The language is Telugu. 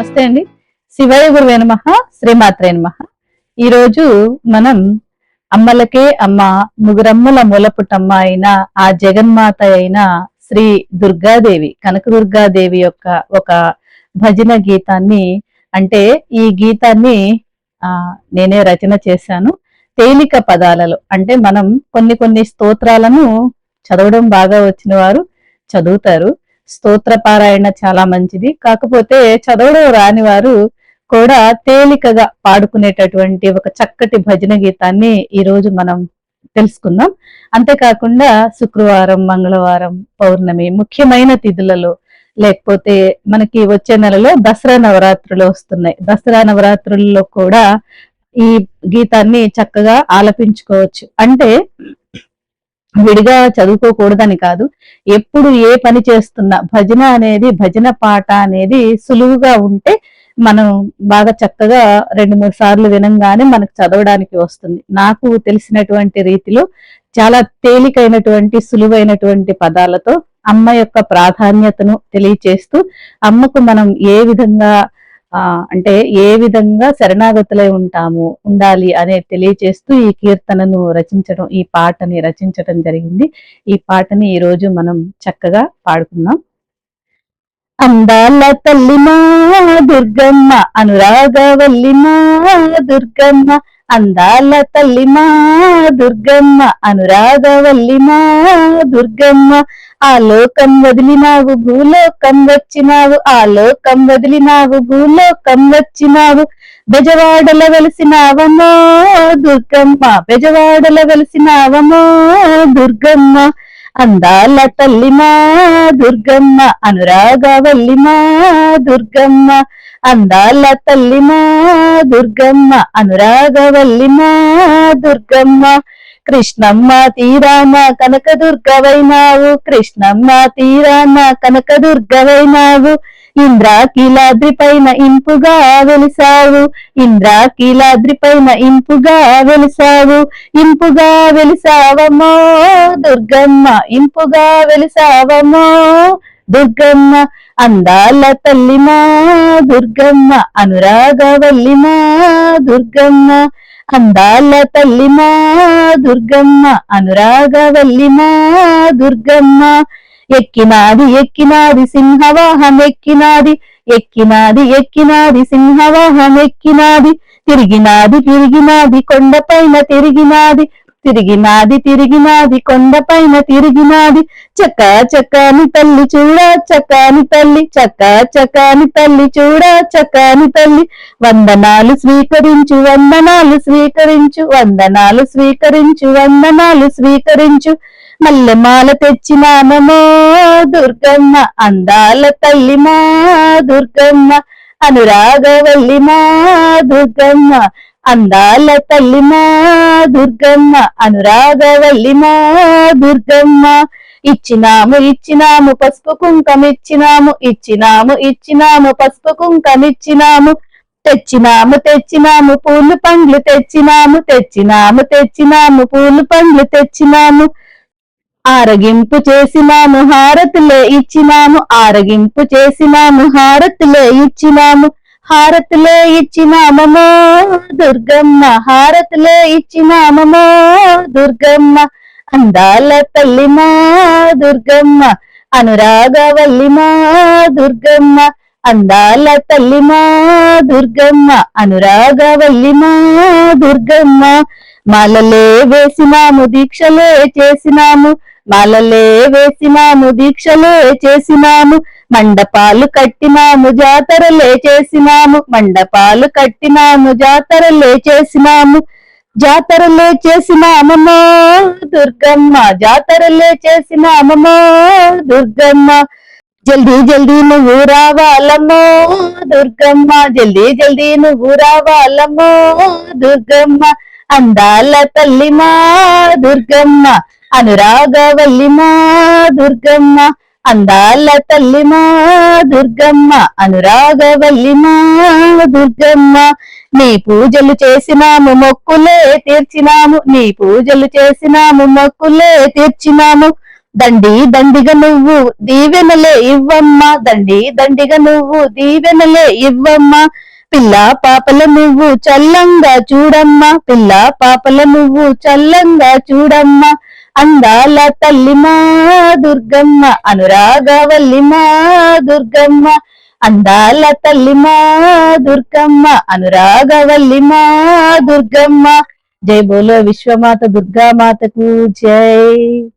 నమస్తే అండి. శివయ గురువే నమ శ్రీమాత్రే నమ. ఈరోజు మనం అమ్మలకే అమ్మ ముగురమ్మల మూలపుటమ్మ అయిన ఆ జగన్మాత అయిన శ్రీ దుర్గాదేవి కనక దుర్గాదేవి యొక్క ఒక భజన గీతాన్ని అంటే ఈ గీతాన్ని ఆ నేనే రచన చేశాను. తేలిక పదాలలో అంటే మనం కొన్ని కొన్ని స్తోత్రాలను చదవడం బాగా వచ్చిన వారు చదువుతారు. స్తోత్ర పారాయణ చాలా మంచిది. కాకపోతే చదవడం రాని వారు కూడా తేలికగా పాడుకునేటటువంటి ఒక చక్కటి భజన గీతాన్ని ఈ రోజు మనం తెలుసుకుందాం. అంతేకాకుండా శుక్రవారం మంగళవారం పౌర్ణమి ముఖ్యమైన తిథులలో లేకపోతే మనకి వచ్చే నెలలో దసరా నవరాత్రులు వస్తున్నాయి. దసరా నవరాత్రుల్లో కూడా ఈ గీతాన్ని చక్కగా ఆలపించుకోవచ్చు. అంటే విడిగా చదువుకోకూడదని కాదు ఎప్పుడు ఏ పని చేస్తున్నా భజన అనేది భజన పాట అనేది సులువుగా ఉంటే మనం బాగా చక్కగా రెండు మూడు సార్లు వినంగానే మనకు చదవడానికి వస్తుంది. నాకు తెలిసినటువంటి రీతిలో చాలా తేలికైనటువంటి సులువైనటువంటి పదాలతో అమ్మ యొక్క ప్రాధాన్యతను తెలియచేస్తూ అమ్మకు మనం ఏ విధంగా అంటే ఏ విధంగా శరణాగతులై ఉంటాము ఉండాలి అనే తెలియచేస్తూ ఈ కీర్తనను రచించడం ఈ పాటని రచించడం జరిగింది. ఈ పాటని ఈ రోజు మనం చక్కగా పాడుకున్నాం అందాల తల్లి మా దుర్గమ్మ అనురాగవల్లి మా దుర్గమ్మ. అందాల తల్లి మా దుర్గమ్మ అనురాగవల్లి మా దుర్గమ్మ. ఆ లోకం వదిలినావు భూలోకం వచ్చినావు ఆ లోకం వదిలినావు భూలోకం వచ్చినావు. బెజవాడల వెలిసినావమో దుర్గమ్మ. బెజవాడల వెలిసినావమో దుర్గమ్మ. అందాల తల్లిమా దుర్గమ్మ. అనురాగవల్లిమా దుర్గమ్మ. అందాల తల్లిమా దుర్గమ్మ. అనురాగవల్లిమా దుర్గమ్మ. కృష్ణమ్మ తీరాన కనకదుర్గవైనావు కృష్ణమ్మ తీరాన కనకదుర్గవైనావు. ఇంద్రాకీలాద్రి పైన ఇంపుగా వెలిసావు ఇంద్రాకీలాద్రి పైన ఇంపుగా వెలిసావు. ఇంపుగా వెలిసావమో దుర్గమ్మ ఇంపుగా వెలిసావమో దుర్గమ్మ. అందాల తల్లిమా దుర్గమ్మ అనురాగవల్లి మా దుర్గమ్మ. అందాల తల్లి మా దుర్గమ్మ అనురాగవల్లి మా దుర్గమ్మ. ఎక్కినాది ఎక్కినాది సింహవాహం ఎక్కినాది ఎక్కినాది ఎక్కినాది సింహవాహం ఎక్కినాది తిరిగినాది తిరిగినాది కొండపైన తిరిగినాది తిరిగినాది తిరిగినాది కొండపైన తిరిగినాది. చక్క చక్కని తల్లి చూడ చక్కని తల్లి చక్క చక్కని తల్లి చూడ చక్కని తల్లి. వందనాలు స్వీకరించు వందనాలు స్వీకరించు వందనాలు స్వీకరించు వందనాలు స్వీకరించు. మల్లెమాల తెచ్చినామో దుర్గమ్మ అందాల తల్లి మా దుర్గమ్మ. అనురాగవల్లి మా దుర్గమ్మ. అందాల తల్లి మా దుర్గమ్మ అనురాగవల్లి మా దుర్గమ్మ. ఇచ్చినాము ఇచ్చినాము పసుపు కుంకం ఇచ్చినాము ఇచ్చినాము ఇచ్చినాము పసుపు కుంకం ఇచ్చినాము. తెచ్చినాము తెచ్చినాము పూలు పండ్లు తెచ్చినాము తెచ్చినాము తెచ్చినాము పూలు పండ్లు తెచ్చినాము. ఆరగింపు చేసినాము హారతులే ఇచ్చినాము ఆరగింపు చేసినాము హారతులే ఇచ్చినాము. హారతులే ఇచ్చినామమో దుర్గమ్మ హారతులే ఇచ్చినామమో దుర్గమ్మ. అందాల తల్లి మా దుర్గమ్మ. అనురాగవల్లి మా దుర్గమ్మ. అందాల తల్లి మా దుర్గమ్మ. అనురాగవల్లి మా దుర్గమ్మ. మాలలే వేసినాము దీక్షలే చేసినాము. మాలలే వేసినాము దీక్షలే చేసినాము మండపాలు కట్టినాము జాతరలే చేసినాము మండపాలు కట్టినాము జాతరలే చేసినాము జాతరలే చేసినామమ్మా దుర్గమ్మ జాతరలే చేసినామమ్మా దుర్గమ్మ. జల్దీ జల్దీ నువ్వు రావాలమ్మో దుర్గమ్మ. జల్దీ జల్దీ నువ్వు రావాలమ్మో దుర్గమ్మ. అందాల తల్లిమా దుర్గమ్మ. అనురాగవల్లి మా దుర్గమ్మ అందాల తల్లి మా దుర్గమ్మ అనురాగవల్లి మా దుర్గమ్మ. నీ పూజలు చేసినాము మొక్కులే తీర్చినాము. నీ పూజలు చేసినాము మొక్కులే తీర్చినాము. దండి దండిగా నువ్వు దీవెనలే ఇవ్వమ్మ. దండి దండిగా నువ్వు దీవెనలే ఇవ్వమ్మ. పిల్ల పాపల నువ్వు చల్లంగా చూడమ్మ. పిల్ల పాపల నువ్వు చల్లంగా చూడమ్మ. అందాల తల్లి మా దుర్గమ్మ అనురాగవల్లి మా దుర్గమ్మ. అందాల తల్లి మా దుర్గమ్మ అనురాగవల్లి మా దుర్గమ్మ. జై బోలో విశ్వమాత దుర్గామాతకు జై.